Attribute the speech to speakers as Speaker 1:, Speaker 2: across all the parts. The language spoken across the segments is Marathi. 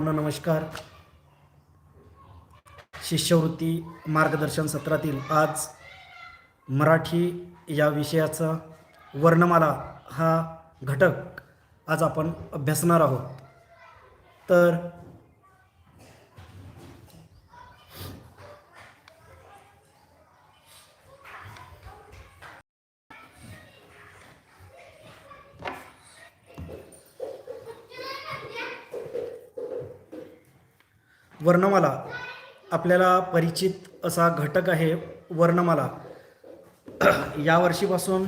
Speaker 1: नमस्कार. शिष्यवृत्ती मार्गदर्शन सत्रातील आज मराठी या विषयाचा वर्णमाला हा घटक आज आपण अभ्यासणार आहोत. तर वर्णमाला आपल्याला परिचित असा घटक आहे वर्णमाला. या वर्षीपासून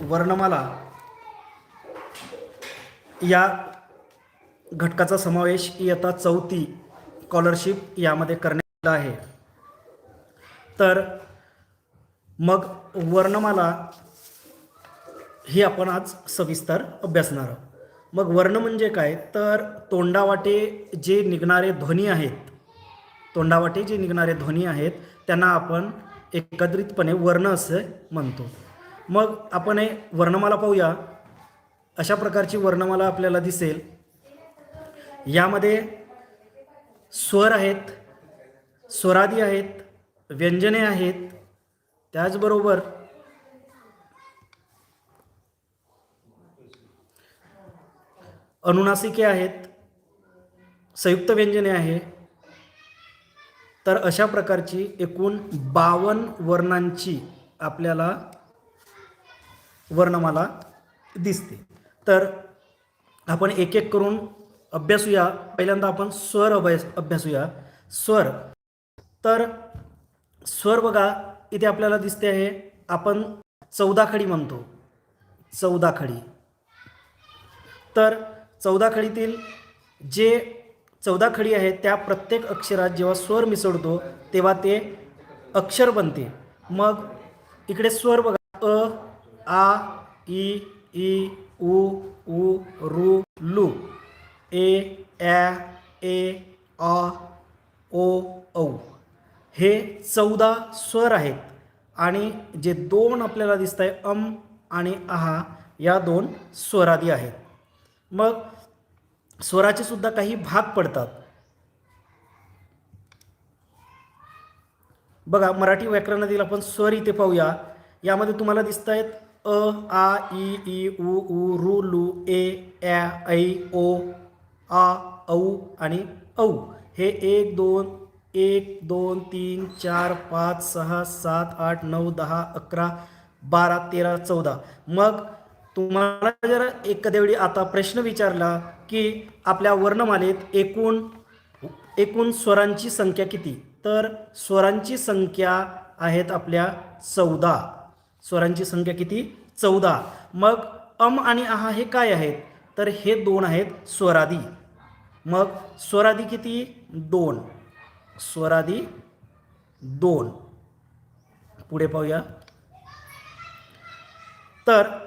Speaker 1: वर्णमाला या घटकाचा समावेश इयत्ता चौथी स्कॉलरशिप यामध्ये करण्यात आला आहे. तर मग वर्णमाला ही आपण आज सविस्तर अभ्यासणार आहोत. मग वर्ण म्हणजे काय? तर तोंडावाटे जे निघणारे ध्वनी आहेत तोंडावाटे जे निघणारे ध्वनी आहेत त्यांना आपण एकत्रितपणे वर्ण असं म्हणतो. मग आपण हे वर्णमाला पाहूया. अशा प्रकारची वर्णमाला आपल्याला दिसेल. यामध्ये स्वर आहेत स्वरादी आहेत व्यंजने आहेत. त्याचबरोबर अनुनासिके आहेत संयुक्त व्यंजने आहे. तर अशा प्रकारची एकूण बावन्न वर्णांची आपल्याला वर्णमाला दिसते. तर आपण एक एक करून अभ्यासूया. पहिल्यांदा आपण स्वर अभ्यास अभ्यासूया. स्वर. तर स्वर बघा इथे आपल्याला दिसते आहे आपण चौदा खडी म्हणतो. चौदा खडी. तर चौदा खडीतील जे चौदा खडी आहेत त्या प्रत्येक अक्षरात जेव्हा स्वर मिसळतो तेव्हा ते अक्षर बनते. मग इकडे स्वर बघा. अ आ इ ई उ उ रु लू. ए ॲ ए आ ओ औ. हे चौदा स्वर आहेत. आणि जे दोन आपल्याला दिसत आहे अम आणि आहा या दोन स्वरादी आहेत. मग स्वराचे सुद्धा काही भाग पडतात. बघा मराठी व्याकरणातील आपण स्वर इथे पाहूया. यामध्ये तुम्हाला दिसत आहेत अ आ इ ई उ उ रु लू ए ॲ ऐ ओ आ औ आणि औ. हे एक दोन एक दोन तीन चार पाच सहा सात आठ नऊ दहा अकरा बारा तेरा चौदा. मग तुम्हाला जर एखाद्या आता प्रश्न विचारला की आपल्या वर्णमालेत एकूण एकूण स्वरांची संख्या किती? तर स्वरांची संख्या आहेत आपल्या चौदा. स्वरांची संख्या किती? चौदा. मग अम आणि आहा हे काय आहेत? तर हे दोन आहेत स्वरादी. मग स्वरादी किती? दोन. स्वरादी दोन. पुढे पाहूया. तर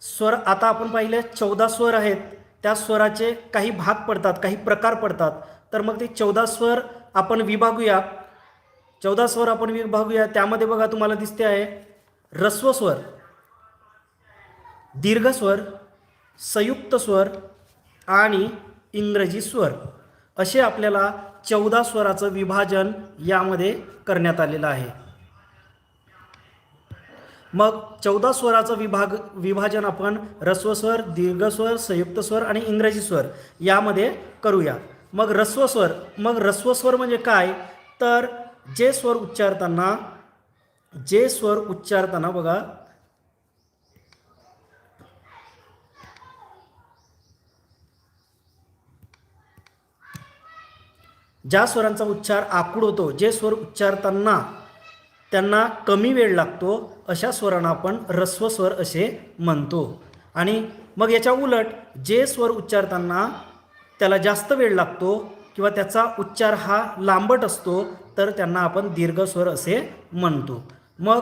Speaker 1: स्वर आता आपण पाहिले चौदा स्वर आहेत. त्या स्वराचे काही भाग पडतात काही प्रकार पडतात. तर मग ते चौदा स्वर आपण विभागूया. चौदा स्वर आपण विभागूया. त्यामध्ये बघा तुम्हाला दिसते आहे. रस्व स्वर दीर्घ स्वर संयुक्त स्वर आणि इंग्रजी स्वर. असे आपल्याला चौदा स्वराचं विभाजन यामध्ये करण्यात आलेलं आहे. मग चौदा स्वराचं विभाग विभाजन आपण रस्वस्वर दीर्घस्वर संयुक्त स्वर आणि इंग्रजी स्वर यामध्ये करूया. मग रस्वस्वर मग रस्वस्वर म्हणजे काय? तर जे स्वर उच्चारताना जे स्वर उच्चारताना बघा. ज्या स्वरांचा उच्चार आकूड होतो जे स्वर उच्चारताना त्यांना कमी वेळ लागतो अशा स्वरांना आपण रस्व स्वर असे म्हणतो. आणि मग याच्या उलट जे स्वर उच्चारताना त्याला जास्त वेळ लागतो किंवा त्याचा उच्चार हा लांबट असतो तर त्यांना आपण दीर्घ स्वर असे म्हणतो. मग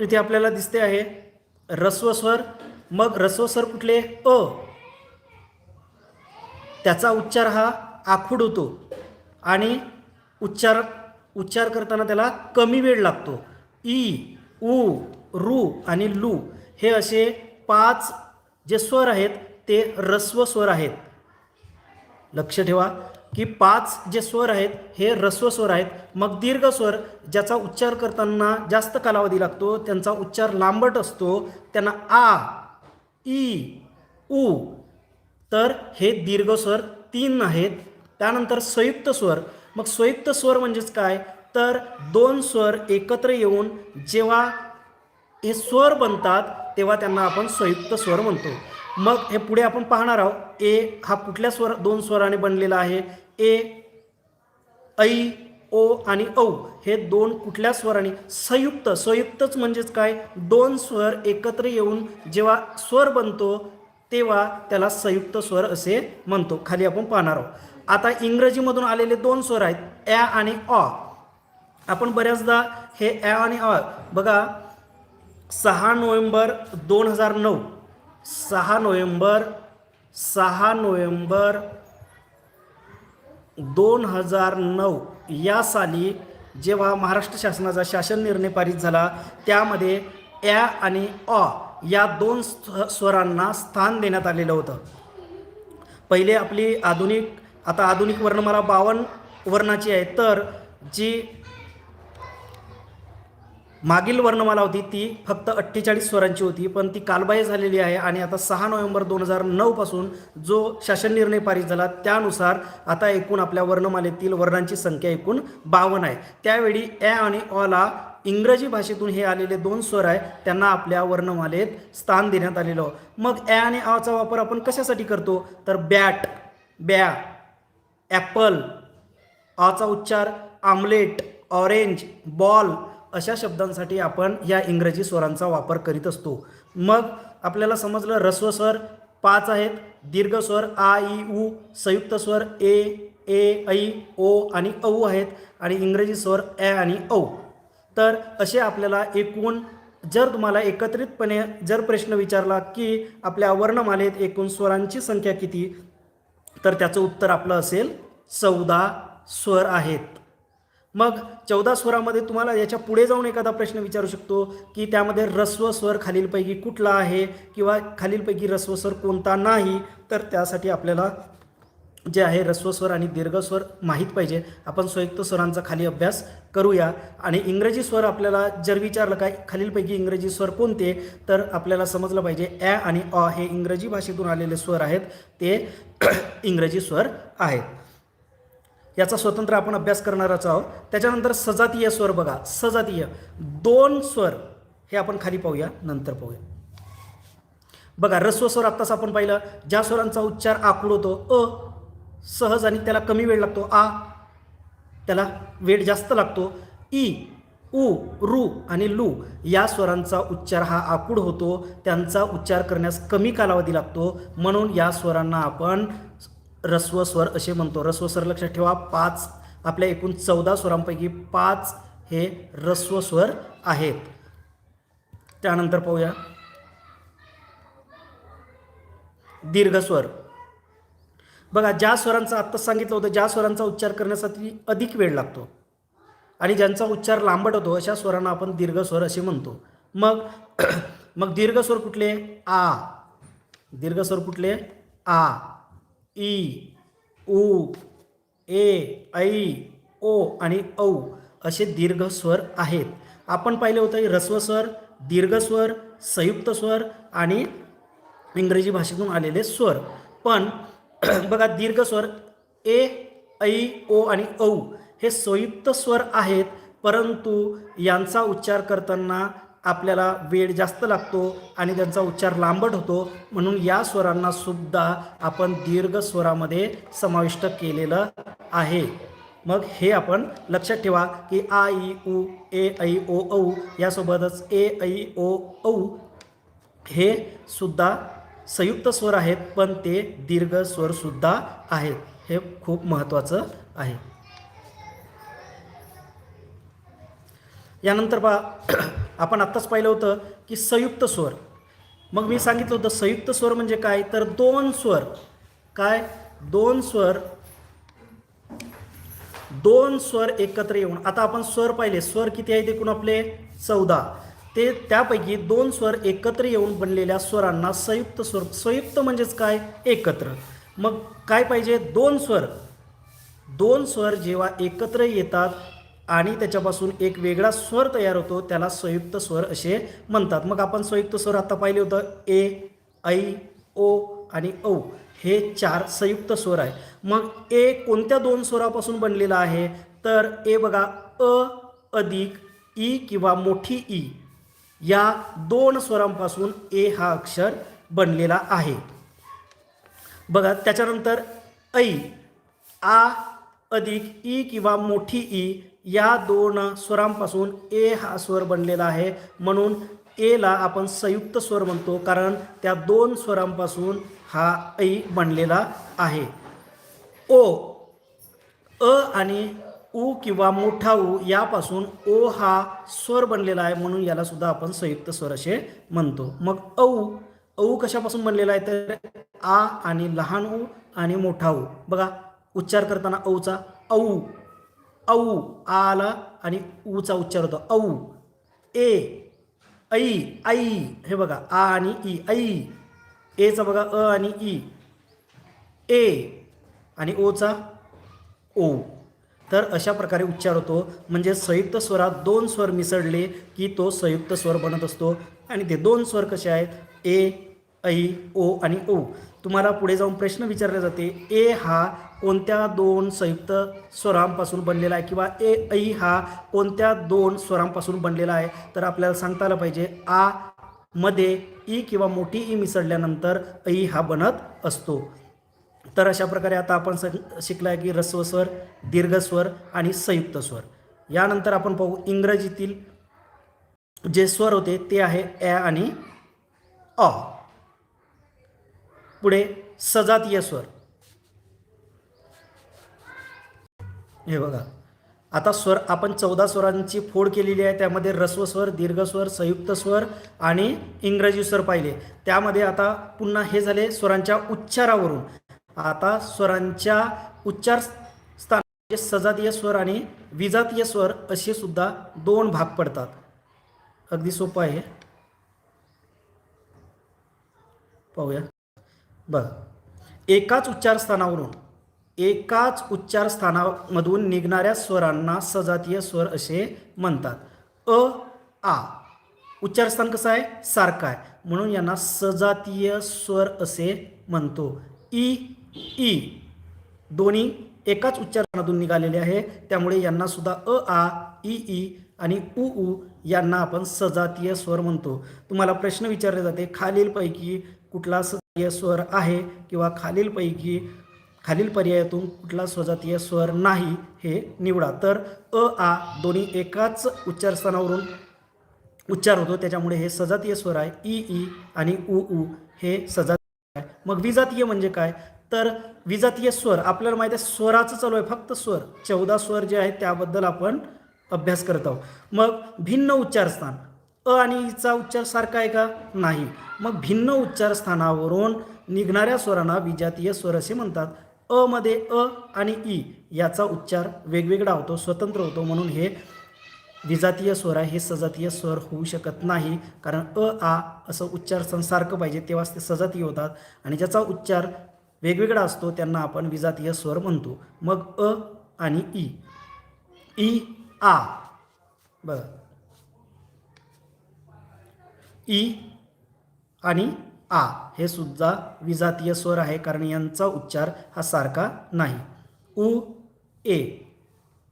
Speaker 1: इथे आपल्याला दिसते आहे रस्व स्वर. मग रस्व स्वर कुठले? अ. त्याचा उच्चार हा आखूड होतो. आणि उच्चार उच्चार करताना त्याला कमी वेळ लागतो. ई उ रू आणि लू हे असे पाच जे स्वर आहेत ते रस्व स्वर आहेत. लक्ष ठेवा की पाच जे स्वर आहेत हे रस्व स्वर आहेत. मग दीर्घ स्वर ज्याचा उच्चार करताना जास्त कालावधी लागतो त्यांचा उच्चार लांबट असतो त्यांना आ ई उ तर हे दीर्घ स्वर तीन आहेत. त्यानंतर संयुक्त स्वर मग संयुक्त स्वर म्हणजेच काय? तर दोन स्वर एकत्र येऊन जेव्हा हे स्वर बनतात तेव्हा त्यांना आपण संयुक्त स्वर म्हणतो. मग हे पुढे आपण पाहणार आहोत. ए हा कुठल्या स्वर दोन स्वराने बनलेला आहे? ए ऐ ओ आणि औ हे दोन कुठल्या स्वराने? संयुक्त. संयुक्तच म्हणजेच काय? दोन स्वर एकत्र येऊन जेव्हा स्वर बनतो तेव्हा त्याला संयुक्त स्वर असे म्हणतो. खाली आपण पाहणार आहोत. आता इंग्रजीमधून आलेले दोन स्वर आहेत ॲ आणि ऑ आपण बऱ्याचदा हे ॲ आणि ऑ बघा सहा नोव्हेंबर दोन हजार नऊ सहा नोव्हेंबर सहा नोव्हेंबर दोन हजार नऊ या साली जेव्हा महाराष्ट्र शासनाचा शासन निर्णय पारित झाला त्यामध्ये ॲ आणि ऑ या दोन स्वरांना स्थान देण्यात आलेलं होतं. पहिले आपली आधुनिक आता आधुनिक वर्णमाला बावन्न वर्णाची आहे तर जी मागील वर्णमाला होती ती फक्त अठ्ठेचाळीस स्वरांची होती पण ती कालबाह्य झालेली आहे आणि आता सहा नोव्हेंबर दोन हजार नऊपासून जो शासन निर्णय पारित झाला त्यानुसार आता एकूण आपल्या वर्णमालेतील वर्णांची संख्या एकूण बावन्न आहे. त्यावेळी ॲ आणि ऑला इंग्रजी भाषेतून हे आलेले दोन स्वर आहे त्यांना आपल्या वर्णमालेत स्थान देण्यात आलेलं. मग ॲ आणि ऑचा वापर आपण कशासाठी करतो? तर बॅट ब्या ॲपल आचा उच्चार आमलेट ऑरेंज बॉल अशा शब्दांसाठी आपण या इंग्रजी स्वरांचा वापर करीत असतो. मग आपल्याला समजलं रस्व स्वर पाच आहेत. दीर्घ स्वर आ ई उ संयुक्त स्वर ए ए ऐ ओ आणि औ आहेत आणि इंग्रजी स्वर ए आणि औ. तर असे आपल्याला एकूण जर तुम्हाला एकत्रितपणे जर प्रश्न विचारला की आपल्या वर्णमालेत एकूण स्वरांची संख्या किती तर त्याचं उत्तर आपलं असेल चौदा स्वर आहेत. मग चौदा स्वरामध्ये तुम्हाला याच्यापुढे जाऊन एखादा प्रश्न विचारू शकतो की त्यामध्ये रस्व स्वर खालीलपैकी कुठला आहे किंवा खालीलपैकी रस्व स्वर कोणता नाही तर त्यासाठी आपल्याला जे आहे रस्व स्वर आणि दीर्घ स्वर माहीत पाहिजे. आपण संयुक्त स्वरांचा खाली अभ्यास करूया. आणि इंग्रजी स्वर आपल्याला जर विचारलं काय खालीलपैकी इंग्रजी स्वर कोणते तर आपल्याला समजलं पाहिजे ॲ आणि अ हे इंग्रजी भाषेतून आलेले स्वर आहेत. ते इंग्रजी स्वर आहेत. याचा स्वतंत्र आपण अभ्यास करणारच आहोत. त्याच्यानंतर सजातीय स्वर बघा. सजातीय. दोन स्वर हे आपण खाली पाहूया नंतर पाहूया. बघा रस्व स्वर आत्ताच आपण पाहिलं. ज्या स्वरांचा उच्चार आकूड होतो अ सहज आणि त्याला कमी वेळ लागतो. आ त्याला वेळ जास्त लागतो. ई उ रू आणि लू या स्वरांचा उच्चार हा आकूड होतो. त्यांचा उच्चार करण्यास कमी कालावधी लागतो. म्हणून या स्वरांना आपण रस्व स्वर असे म्हणतो. रस्व स्वर लक्षात ठेवा. पाच आपल्या एकूण चौदा स्वरांपैकी पाच हे रस्व स्वर आहेत. त्यानंतर पाहूया. दीर्घस्वर. बघा ज्या स्वरांचा आत्ताच सांगितलं होतं ज्या स्वरांचा उच्चार करण्यासाठी अधिक वेळ लागतो आणि ज्यांचा उच्चार लांबट होतो अशा स्वरांना आपण दीर्घस्वर असे म्हणतो. मग मग दीर्घस्वर कुठले? आ. दीर्घस्वर कुठले? आ. ई. उ. ए. ऐ. ओ. आणि औ असे दीर्घ स्वर आहेत. आपण पाहिले होतं रस्व स्वर दीर्घ स्वर संयुक्त स्वर आणि इंग्रजी भाषेतून आलेले स्वर. पण बघा दीर्घ स्वर ए ऐ ओ आणि औ हे संयुक्त स्वर आहेत. परंतु यांचा उच्चार करताना आपल्याला वेळ जास्त लागतो आणि त्यांचा उच्चार लांबट होतो. म्हणून या स्वरांना सुद्धा आपण दीर्घ स्वरामध्ये समाविष्ट केलेलं आहे. मग हे आपण लक्षात ठेवा की आ ई उ ए ऐ ओ औ यासोबतच ए ऐ ओ औ हे सुद्धा संयुक्त स्वर आहेत पण ते दीर्घ स्वरसुद्धा आहेत. हे खूप महत्त्वाचं आहे. यानंतर बा आपण आत्ताच पाहिलं होतं की संयुक्त स्वर. मग मी सांगितलं होतं संयुक्त स्वर म्हणजे काय? तर दोन स्वर. काय? दोन स्वर. दोन स्वर एकत्र येऊन. आता आपण स्वर पाहिले. स्वर किती आहेत एकूण आपले चौदा. ते त्यापैकी दोन स्वर एकत्र येऊन बनलेल्या स्वरांना संयुक्त स्वर संयुक्त म्हणजेच काय? एकत्र. मग काय पाहिजे? दोन स्वर. दोन स्वर जेव्हा एकत्र येतात आणि त्याच्यापासून एक वेगळा स्वर तयार होतो त्याला संयुक्त स्वर असे म्हणतात. मग आपण संयुक्त स्वर आता पाहिले होतं. ए ऐ ओ आणि औ. हे चार संयुक्त स्वर आहे. मग ए कोणत्या दोन स्वरापासून बनलेला आहे? तर ए बघा अ अधिक ई किंवा मोठी ई. या दोन स्वरांपासून ए हा अक्षर बनलेला आहे. बघा त्याच्यानंतर ऐ आ अधिक ई किंवा मोठी ई या दोन स्वरांपासून ए हा स्वर बनलेला आहे. म्हणून एला आपण संयुक्त स्वर म्हणतो कारण त्या दोन स्वरांपासून हा ऐ बनलेला आहे. ओ अ आणि उ किंवा मोठा ऊ यापासून ओ हा स्वर बनलेला आहे म्हणून याला सुद्धा आपण संयुक्त स्वर असे म्हणतो. मग औ औ कशापासून बनलेला आहे? तर आ आणि लहान उ आणि मोठा ऊ बघा उच्चार करताना औचा औ औ आला आणि ऊचा उच्चार होतो औ. ए ऐ आई हे बघा आ आणि ई ऐ. एचा बघा अ आणि ई. ए आणि ओचा ओ. तर अशा प्रकारे उच्चार होतो. म्हणजे संयुक्त स्वरात दोन स्वर मिसळले की तो संयुक्त स्वर बनत असतो. आणि ते दोन स्वर कसे आहेत? ए ऐ ओ आणि ओ तुम्हाला पुढे जाऊन प्रश्न विचारले जाते. ए हा कोणत्या दोन संयुक्त स्वरांपासून बनलेला आहे? किंवा ए ऐ हा कोणत्या दोन स्वरांपासून बनलेला आहे? तर आपल्याला सांगता आलं पाहिजे. आ मध्ये ई किंवा मोठी ई मिसळल्यानंतर ऐ हा बनत असतो. तर अशा प्रकारे आता आपण स शिकला की रस्व स्वर दीर्घस्वर आणि संयुक्त स्वर. यानंतर आपण पाहू इंग्रजीतील जे स्वर होते ते आहे ॲ आणि अ. पुढे सजातीय स्वर. हे बघा. आता स्वर आपण चौदा स्वरांची फोड केलेली आहे. त्यामध्ये रस्व स्वर दीर्घस्वर संयुक्त स्वर आणि इंग्रजी स्वर पाहिले. त्यामध्ये आता पुन्हा हे झाले स्वरांच्या उच्चारावरून. आता स्वरांच्या उच्चार स्थान म्हणजे सजातीय स्वर आणि विजातीय स्वर असे सुद्धा दोन भाग पडतात. अगदी सोपं आहे. पाहूया. बघ. एकाच उच्चारस्थानावरून एकाच उच्चारस्थानामधून निघणाऱ्या स्वरांना सजातीय स्वर असे म्हणतात. अ आ. उच्चारस्थान कसं आहे? सारखं आहे. म्हणून यांना सजातीय स्वर असे म्हणतो. ई ई. दोन्ही एकाच उच्चारणातून निघालेले आहे. त्यामुळे यांना सुद्धा अ आ ई ई आणि उ उ यांना आपण सजातीय स्वर म्हणतो. तुम्हाला प्रश्न विचारले जाते खालीलपैकी कुठला सजातीय स्वर आहे किंवा खालीलपैकी खालील पर्यायातून कुठला स्वजातीय स्वर नाही हे निवडा. तर अ आ दोन्ही एकाच उच्चारस्थानावरून उच्चार होतो. त्याच्यामुळे हे सजातीय स्वर आहे. ई ई आणि उ उ हे सजातीय आहे. मग विजातीय म्हणजे काय? तर विजातीय स्वर आपल्याला माहिती आहे स्वराचं चालू आहे फक्त स्वर. चौदा स्वर जे आहेत त्याबद्दल आपण अभ्यास करत आहोत. मग भिन्न उच्चारस्थान अ आणि ईचा उच्चार सारखा आहे का? नाही. मग भिन्न उच्चारस्थानावरून निघणाऱ्या स्वरांना विजातीय स्वर असे म्हणतात. अ मध्ये अ आणि ई याचा उच्चार वेगवेगळा होतो स्वतंत्र होतो. म्हणून हे विजातीय स्वर आहे हे सजातीय स्वर होऊ शकत नाही. कारण अ आ असं उच्चार सारखं पाहिजे तेव्हाच ते सजातीय होतात. आणि ज्याचा उच्चार वेगवेगळा असतो त्यांना आपण विजातीय स्वर म्हणतो. मग अ आणि ई ई आ. बघा ई आणि आ हे सुद्धा विजातीय स्वर आहे कारण यांचा उच्चार हा सारखा नाही. उ ए.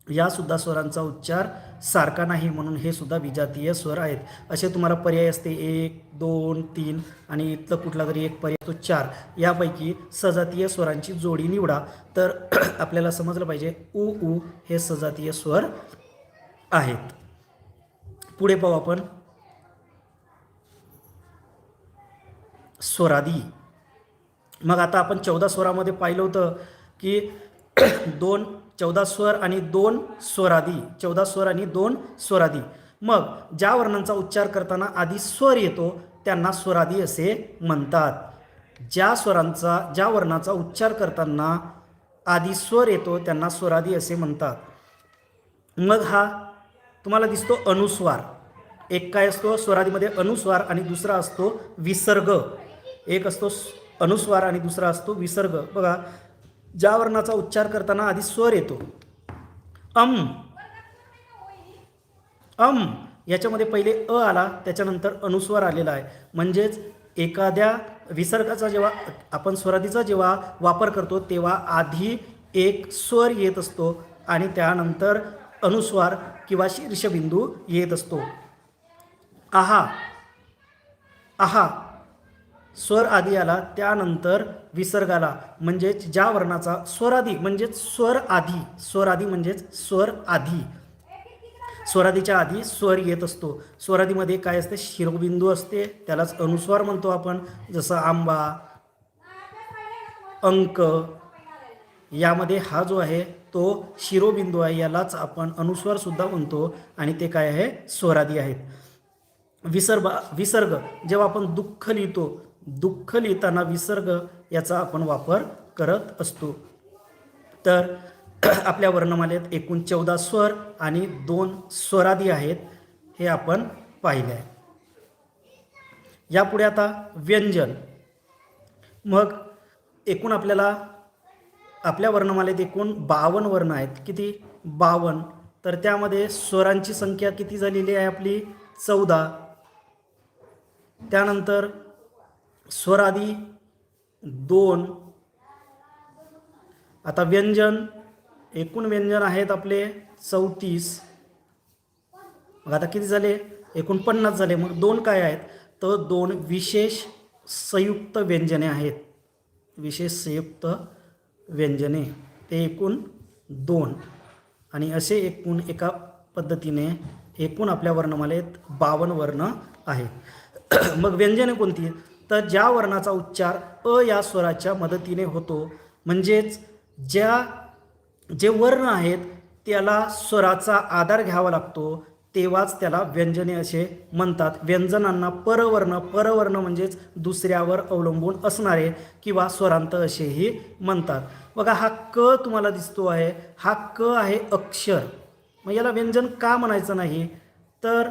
Speaker 1: यासुद्धा स्वरांचा उच्चार सारखा नाही म्हणून हे सुद्धा विजातीय स्वर आहेत. असे तुम्हाला पर्याय असते. एक दोन तीन आणि इथलं कुठला तरी एक पर्याय तो चार. यापैकी सजातीय स्वरांची जोडी निवडा. तर आपल्याला समजलं पाहिजे उ उ हे सजातीय स्वर आहेत. पुढे पाहू आपण. स्वरादी. मग आता आपण चौदा स्वरामध्ये पाहिलं होतं की दोन चौदा स्वर आणि दोन स्वरादी. चौदा स्वर आणि दोन स्वरादी. मग ज्या वर्णांचा उच्चार करताना आधी स्वर येतो त्यांना स्वरादी असे म्हणतात. ज्या स्वरांचा ज्या वर्णाचा उच्चार करताना आधी स्वर येतो त्यांना स्वरादी असे म्हणतात. मग हा तुम्हाला दिसतो अनुस्वार. एक काय असतो? स्वरादीमध्ये अनुस्वार आणि दुसरा असतो विसर्ग. एक असतो अनुस्वार आणि दुसरा असतो विसर्ग. बघा ज्या वर्णाचा उच्चार करताना आधी स्वर येतो. अम. अम. याच्यामध्ये पहिले अ आला त्याच्यानंतर अनुस्वार आलेला आहे. म्हणजेच एखाद्या विसर्गाचा जेव्हा आपण स्वरादीचा जेव्हा वापर करतो तेव्हा आधी एक स्वर येत असतो आणि त्यानंतर अनुस्वार किंवा शीर्षबिंदू येत असतो. आहा. आहा. स्वर आधी आला त्यानंतर विसर्ग आला. म्हणजेच ज्या वर्णाचा स्वर आधी म्हणजेच स्वर आधी. स्वर आधी म्हणजेच स्वर आधी. स्वरादीच्या आधी स्वर येत असतो. स्वरादीमध्ये काय असते? शिरोबिंदू असते. त्यालाच अनुस्वार म्हणतो आपण. जसं आंबा अंक यामध्ये हा जो आहे तो शिरोबिंदू आहे. यालाच आपण अनुस्वार सुद्धा म्हणतो. आणि ते काय आहे? स्वरादी आहेत. विसर्ग विसर्ग. जेव्हा आपण दुःख लिहितो दुःख लिहिताना विसर्ग याचा आपण वापर करत असतो. तर आपल्या वर्णमालेत एकूण चौदा स्वर आणि दोन स्वरादी आहेत हे आपण पाहिले आहे. यापुढे आता व्यंजन. मग एकूण आपल्याला आपल्या वर्णमालेत एकूण बावन्न वर्ण आहेत. किती? बावन्न तर त्यामध्ये स्वरांची संख्या किती झालेली आहे आपली? चौदा. त्यानंतर स्वरादी दोन. आता व्यंजन एकूण व्यंजन आहेत आपले चौतीस. मग आता किती झाले? एकूण पन्नास झाले. मग दोन काय आहेत? तर दोन विशेष संयुक्त व्यंजने आहेत. विशेष संयुक्त व्यंजने. ते एकूण दोन. आणि असे एकूण एका पद्धतीने एकूण आपल्या वर्णमालेत बावन्न वर्ण आहेत. मग व्यंजने कोणती तर ज्या वर्णाचा उच्चार अ या स्वराच्या मदतीने होतो म्हणजेच ज्या जे वर्ण आहेत त्याला स्वराचा आधार घ्यावा लागतो तेव्हाच त्याला व्यंजने असे म्हणतात. व्यंजनांना परवर्ण परवर्ण म्हणजेच दुसऱ्यावर अवलंबून असणारे किंवा स्वरांत असेही म्हणतात. बघा हा क तुम्हाला दिसतो आहे. हा क आहे अक्षर. मग याला व्यंजन का म्हणायचं नाही? तर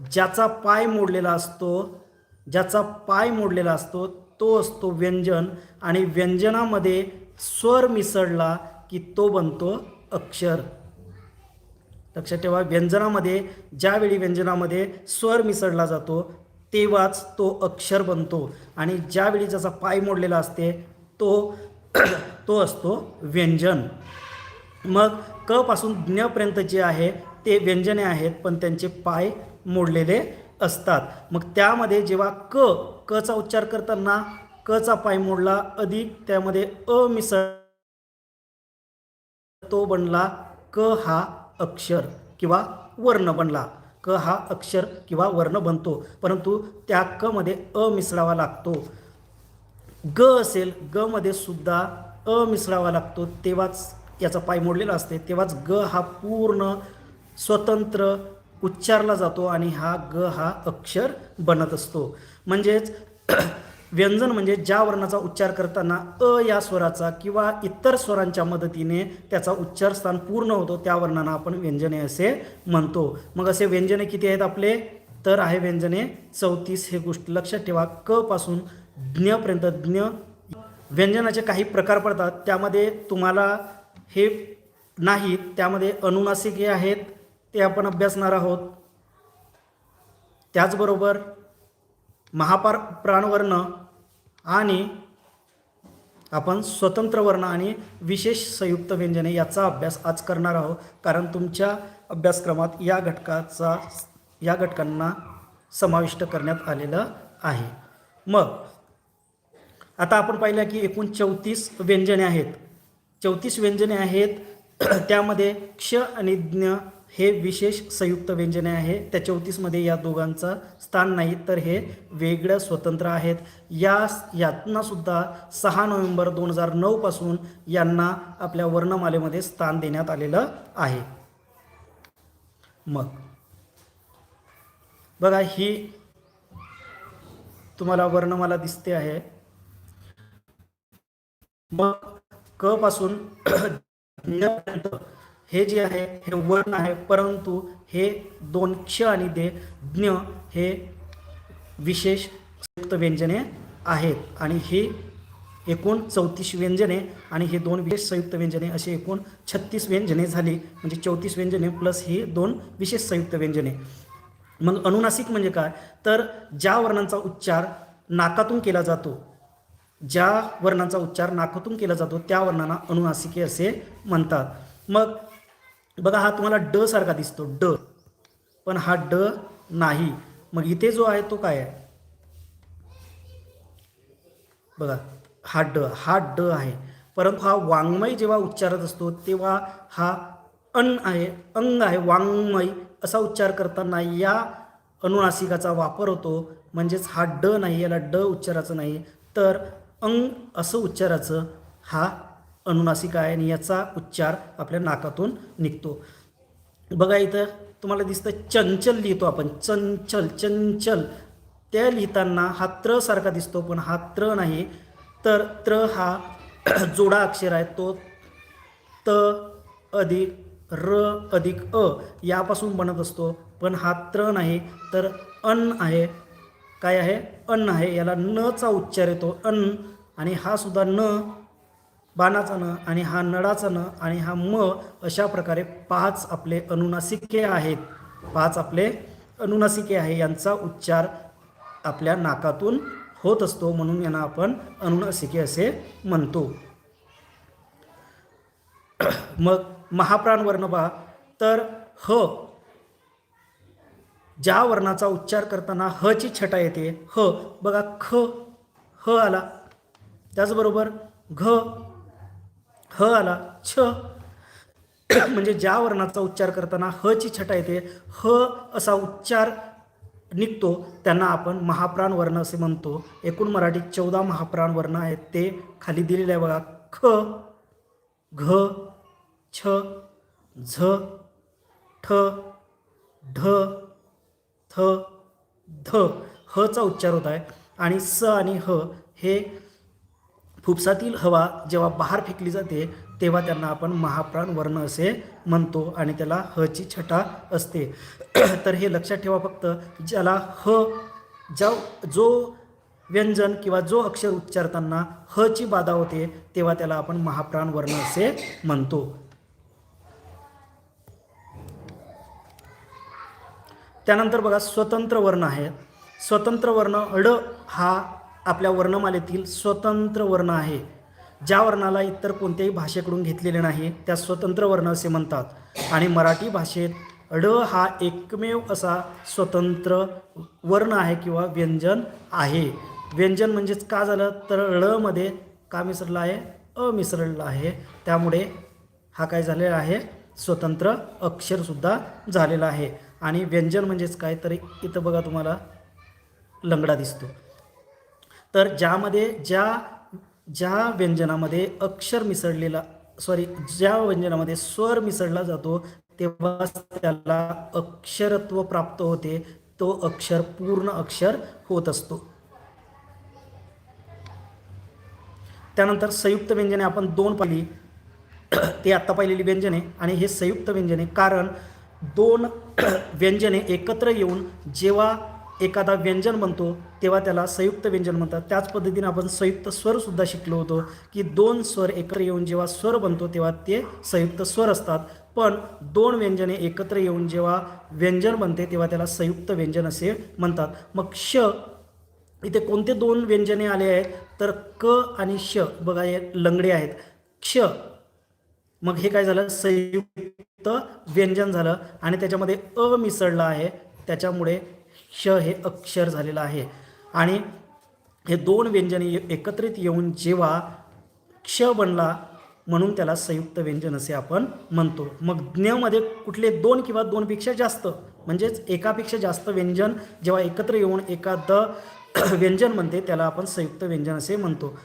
Speaker 1: ज्याचा पाय मोडलेला असतो ज्याचा पाय मोडलेला असतो तो असतो व्यंजन आणि व्यंजनामध्ये स्वर मिसळला की तो बनतो अक्षर. लक्षात ठेवा व्यंजनामध्ये ज्यावेळी व्यंजनामध्ये स्वर मिसळला जातो तेव्हाच तो अक्षर बनतो आणि ज्यावेळी ज्याचा पाय मोडलेला असते तो तो असतो व्यंजन. मग क पासून ज्ञपर्यंत जे आहे ते व्यंजने आहेत पण त्यांचे पाय मोडलेले असतात. मग त्यामध्ये जेव्हा क कचा उच्चार करताना कचा पाय मोडला अधिक त्यामध्ये अ मिसळ तो बनला क हा अक्षर किंवा वर्ण बनला. क हा अक्षर किंवा वर्ण बनतो परंतु त्या क मध्ये अ मिसळावा लागतो. ग असेल ग मध्ये सुद्धा अ मिसळावा लागतो. तेव्हाच याचा पाय मोडलेला असते. तेव्हाच ग हा पूर्ण स्वतंत्र उच्चारला जातो आणि हा ग हा अक्षर बनत असतो. म्हणजेच व्यंजन म्हणजे ज्या वर्णाचा उच्चार करताना अ या स्वराचा किंवा इतर स्वरांच्या मदतीने त्याचा उच्चारस्थान पूर्ण होतो त्या वर्णांना आपण व्यंजने असे म्हणतो. मग असे व्यंजने किती आहेत आपले? तर आहे व्यंजने चौतीस हे गोष्ट लक्षात ठेवा क पासून ज्ञपर्यंत ज्ञ. व्यंजनाचे काही प्रकार पडतात त्यामध्ये तुम्हाला हे नाहीत त्यामध्ये अनुनासिक हे आहेत ते आपण अभ्यासणार आहोत. त्याचबरोबर महापार प्राणवर्ण आणि आपण स्वतंत्र वर्ण आणि विशेष संयुक्त व्यंजने याचा अभ्यास आज करणार आहोत. कारण तुमच्या अभ्यासक्रमात या घटकाचा या घटकांना समाविष्ट करण्यात आलेलं आहे. मग आता आपण पाहिलं की एकूण चौतीस व्यंजने आहेत. चौतीस व्यंजने आहेत. त्यामध्ये क्ष आणि ज्ञ हे विशेष संयुक्त व्यंजने आहे. त्या चौतीसमध्ये या दोघांचा स्थान नाही तर हे वेगळं स्वतंत्र आहेत. या यांना सुद्धा सहा नोव्हेंबर दोन हजार नऊपासून यांना आपल्या वर्णमालेमध्ये स्थान देण्यात आलेलं आहे. मग बघा ही तुम्हाला वर्णमाला दिसते आहे. मग क पासून हे जे आहे हे वर्ण आहे परंतु हे दोन क्ष आणि दे ज्ञ हे विशेष संयुक्त व्यंजने आहेत. आणि ही एकूण चौतीस व्यंजने आणि हे दोन विशेष संयुक्त व्यंजने असे एकूण छत्तीस व्यंजने झाली. म्हणजे चौतीस व्यंजने प्लस ही दोन विशेष संयुक्त व्यंजने. मग अनुनासिक म्हणजे काय? तर ज्या वर्णांचा उच्चार नाकातून केला जातो ज्या वर्णांचा उच्चार नाकातून केला जातो त्या वर्णांना अनुनासिके असे म्हणतात. मग बघा हा तुम्हाला ड सारखा दिसतो ड. पण हा ड नाही. मग इथे जो आहे तो काय आहे? बघा हा ड हा ड आहे. परंतु हा वाङ्मय जेव्हा उच्चारत असतो तेव्हा हा अन आहे अंग आहे वाङ्मय असा उच्चार करताना या अनुनासिकाचा वापर होतो. म्हणजेच हा ड नाही याला ड उच्चाराचं नाही. तर अंग असं उच्चाराचं हा अनुनासिक आहे आणि याचा उच्चार आपल्या नाकातून निघतो. बघा इथं तुम्हाला दिसतं चंचल लिहितो आपण. चंचल चंचल. त्या लिहिताना हा त्र सारखा दिसतो पण हा त्र नाही. तर त्र हा जोडा अक्षर आहे. तो त अधिक र अधिक अ यापासून बनत असतो पण हा त्र नाही. तर अन आहे. काय आहे? अन्न आहे. याला न चा उच्चार येतो. अन्न आणि हा सुद्धा न बाणाचा न आणि हा नळाचा न आणि हा म अशा प्रकारे पाच आपले अनुनासिके आहेत. पाच आपले अनुनासिके आहे. यांचा उच्चार आपल्या नाकातून होत असतो म्हणून यांना आपण अनुनासिके असे म्हणतो. मग महाप्राण वर्ण पहा. तर ह ज्या वर्णाचा उच्चार करताना ह ची छटा येते ह बघा ख ह आला. त्याचबरोबर घ ह आला छ. म्हणजे ज्या वर्णाचा उच्चार करताना ह ची छटा येते ह असा उच्चार निघतो त्यांना आपण महाप्राण वर्ण असे म्हणतो. एकूण मराठीत चौदा महाप्राण वर्ण आहेत ते खाली दिलेले आहे बघा. ख घ छ झ ठ ढ थ ध. हचा उच्चार होत आहे. आणि स आणि ह हे फुफ्सातील हवा जेव्हा बाहेर फेकली जाते तेव्हा त्यांना आपण महाप्राण वर्ण असे म्हणतो आणि त्याला हची छटा असते. तर हे लक्षात ठेवा फक्त ज्याला ह ज्या जो व्यंजन किंवा जो अक्षर उच्चारताना ह ची बाधा होते तेव्हा त्याला आपण महाप्राण वर्ण असे म्हणतो. त्यानंतर बघा स्वतंत्र वर्ण आहे. स्वतंत्र वर्ण अड हा आपल्या वर्णमालेतील स्वतंत्र वर्ण आहे. ज्या वर्णाला इतर कोणत्याही भाषेकडून घेतलेले नाही त्या स्वतंत्र वर्ण असे म्हणतात. आणि मराठी भाषेत ड हा एकमेव असा स्वतंत्र वर्ण आहे किंवा व्यंजन आहे. व्यंजन म्हणजेच का झालं तर ळमध्ये का मिसळलं आहे? अ मिसळलं आहे. त्यामुळे हा काय झालेला आहे? स्वतंत्र अक्षरसुद्धा झालेला आहे. आणि व्यंजन म्हणजेच काय? तर इथं बघा तुम्हाला लंगडा दिसतो. तर ज्यामध्ये ज्या ज्या व्यंजनामध्ये अक्षर मिसळलेला सॉरी ज्या व्यंजनामध्ये स्वर मिसळला जातो तेव्हा त्याला अक्षरत्व प्राप्त होते. तो अक्षर पूर्ण अक्षर होत असतो. त्यानंतर संयुक्त व्यंजने आपण दोन पाहिली. ते आत्ता पाहिलेली व्यंजने आणि हे संयुक्त व्यंजने. कारण दोन व्यंजने एकत्र येऊन जेव्हा एखादा व्यंजन बनतो तेव्हा त्याला संयुक्त व्यंजन म्हणतात. त्याच पद्धतीने आपण संयुक्त स्वरसुद्धा शिकलो होतो की दोन स्वर एकत्र येऊन जेव्हा स्वर बनतो तेव्हा ते संयुक्त स्वर असतात. पण दोन व्यंजने एकत्र येऊन जेव्हा व्यंजन बनते तेव्हा त्याला संयुक्त व्यंजन असे म्हणतात. मग श इथे कोणते दोन व्यंजने आले आहेत? तर क आणि श. बघा हे लंगडे आहेत. क्ष मग हे काय झालं? संयुक्त व्यंजन झालं आणि त्याच्यामध्ये अ मिसळलं आहे. त्याच्यामुळे श हे अक्षर झालेलं आहे. आणि हे दोन व्यंजने एकत्रित येऊन जेव्हा क्ष बनला म्हणून त्याला संयुक्त व्यंजन असे आपण म्हणतो. मग ज्ञमध्ये कुठले दोन किंवा दोनपेक्षा जास्त म्हणजेच एकापेक्षा जास्त व्यंजन जेव्हा एकत्र येऊन एखादं व्यंजन म्हणते त्याला आपण संयुक्त व्यंजन असे म्हणतो.